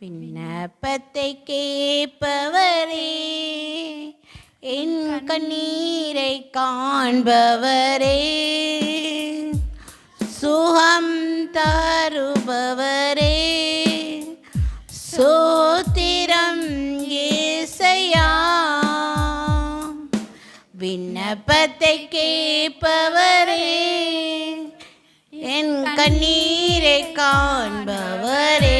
விண்ணப்பத்தை கேட்பவரே என் கண்ணீரை காண்பவரே சுகம் தருபவரே சோத்திரம் ஏசையா விண்ணப்பத்தை கேட்பவரே என் கண்ணீரை காண்பவரே.